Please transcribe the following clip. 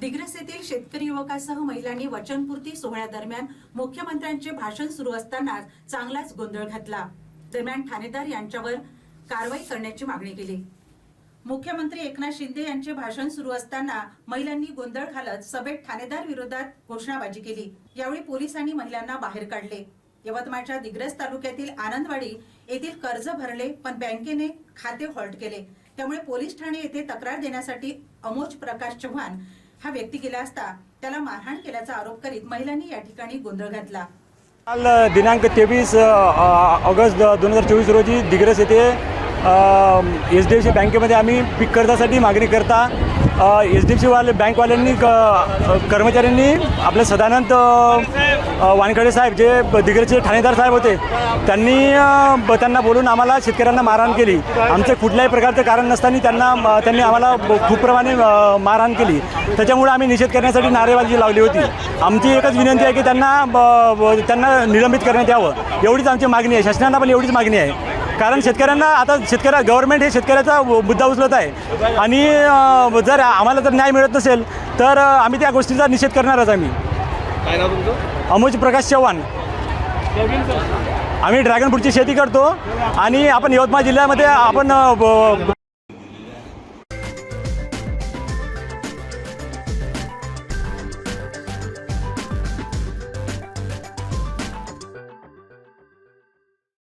दिग्रस येथील शेतकरी युवकासह महिलांनी वचनपूर्ती सोहळ्यादरम्यान मुख्यमंत्र्यांचे भाषण सुरू असतानाच चांगलाच गोंधळ घातला. दरम्यान ठाणेदार यांच्यावर कारवाई करण्याची मागणी केली. मुख्यमंत्री एकनाथ शिंदे यांचे भाषण सुरू असताना महिलांनी गोंधळ घालत सभेत ठाणेदार विरोधात घोषणाबाजी केली. यावेळी पोलिसांनी महिलांना बाहेर काढले. यवतमाळच्या दिग्रस तालुक्यातील आनंदवाडी येथील कर्ज भरले पण बँकेने खाते हॉल्ट केले. त्यामुळे पोलीस ठाणे येथे तक्रार देण्यासाठी अमोज प्रकाश चव्हाण हा व्यक्ती गेला असता त्याला मारहाण केल्याचा आरोप करीत महिलांनी या ठिकाणी गोंधळ घातला. काल दिनांक तेवीस ऑगस्ट दोन हजार चोवीस रोजी दिग्रस येथे एच डी एफ सी बँकेमध्ये आम्ही पीक कर्जासाठी मागणी करता. एच डी एफ सीवाले बँकवाल्यांनी क कर्मचाऱ्यांनी आपले सदानंद वानखडे साहेब जे दिग्रजचे ठाणेदार साहेब होते त्यांनी ब- त्यांना बोलून आम्हाला शेतकऱ्यांना मारहाण केली. आमचे कुठल्याही प्रकारचं कारण नसताना त्यांना त्यांनी आम्हाला खूप प्रमाणे मारहाण केली. त्याच्यामुळे आम्ही निषेध करण्यासाठी नारेबाजी लावली होती. आमची एकच विनंती आहे की त्यांना ब- त्यांना निलंबित करण्यात यावं. एवढीच आमची मागणी आहे. शासनाला पण एवढीच मागणी आहे. कारण शेतकऱ्यांना आता शेतकऱ्या गव्हर्नमेंट हे शेतकऱ्याचा मुद्दा उचलत आहे. आणि जर आम्हाला जर न्याय मिळत नसेल तर आम्ही त्या गोष्टीचा निषेध करणारच आम्ही. काय नाव तुमचं? अमोज प्रकाश चव्हाण. आम्ही ड्रॅगन फ्रूटची शेती करतो आणि आपण यवतमाळ जिल्ह्यामध्ये आपण